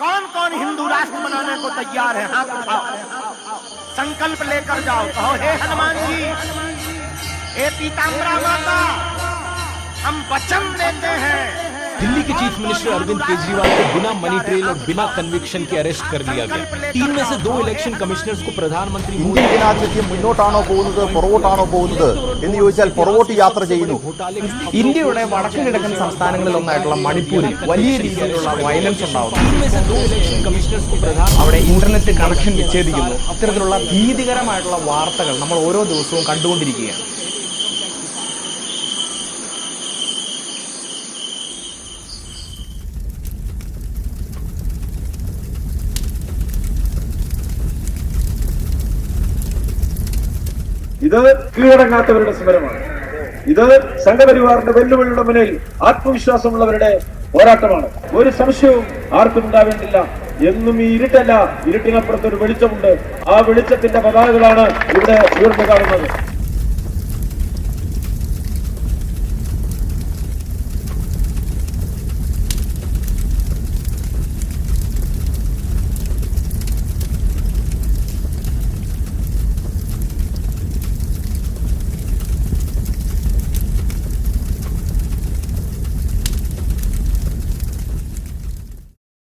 कौन कौन हिंदू राष्ट्र बनाने को तैयार है? हाथ उठाओ संकल्प लेकर जाओ। कहो, हे हनुमान जी, हे पीताम्बरा माता, हम वचन देते हैं। दिल्ली के चीफ मिनिस्टर अरविंद केजरीवाल को बिना मनी ट्रेल और बिना कन्विक्शन के अरेस्ट कर लिया गया तीन में से दो इलेक्शन कमिश्नर्स को प्रधानमंत्री मोदी ഇന്ത്യൻ ജനാധിപത്യം മുന്നോട്ടാണോ പോകുന്നത് പുറകോട്ടാണോ പോകുന്നത് എന്ന് ചോദിച്ചാൽ പുറകോട്ട് യാത്ര ചെയ്യുന്നു घोटाले के ഇന്ത്യയുടെ വടക്ക് കിഴക്കൻ സംസ്ഥാനങ്ങളിൽ ഒന്നായിട്ടുള്ള മണിപ്പൂരിൽ വലിയ രീതിയിലുള്ള വയലൻസ് ഉണ്ടാവുന്നു तीन में से दो इलेक्शन कमिश्नर्स को प्रधान അവിടെ ഇന്റർനെറ്റ് കണക്ഷൻ വിച്ഛേദിക്കുന്നു അത്തരത്തിലുള്ള ഭീതികരമായിട്ടുള്ള വാർത്തകൾ നമ്മൾ ഓരോ ദിവസവും കണ്ടുകൊണ്ടിരിക്കുകയാണ് ഇത് കീഴടങ്ങാത്തവരുടെ സമരമാണ്. ഇത് സംഘപരിവാറിന്റെ വെല്ലുവിളിയുടെ മുന്നിൽ ആത്മവിശ്വാസമുള്ളവരുടെ പോരാട്ടമാണ്. ഒരു സംശയവും ആർക്കും ഉണ്ടാവേണ്ടില്ല. എന്നും ഈ ഇരുട്ടല്ല. ഇരുട്ടിനപ്പുറത്ത് ഒരു വെളിച്ചമുണ്ട്. ആ വെളിച്ചത്തിന്റെ പതാകകളാണ് ഇവിടെ ഉയർന്നു കാണുന്നത്.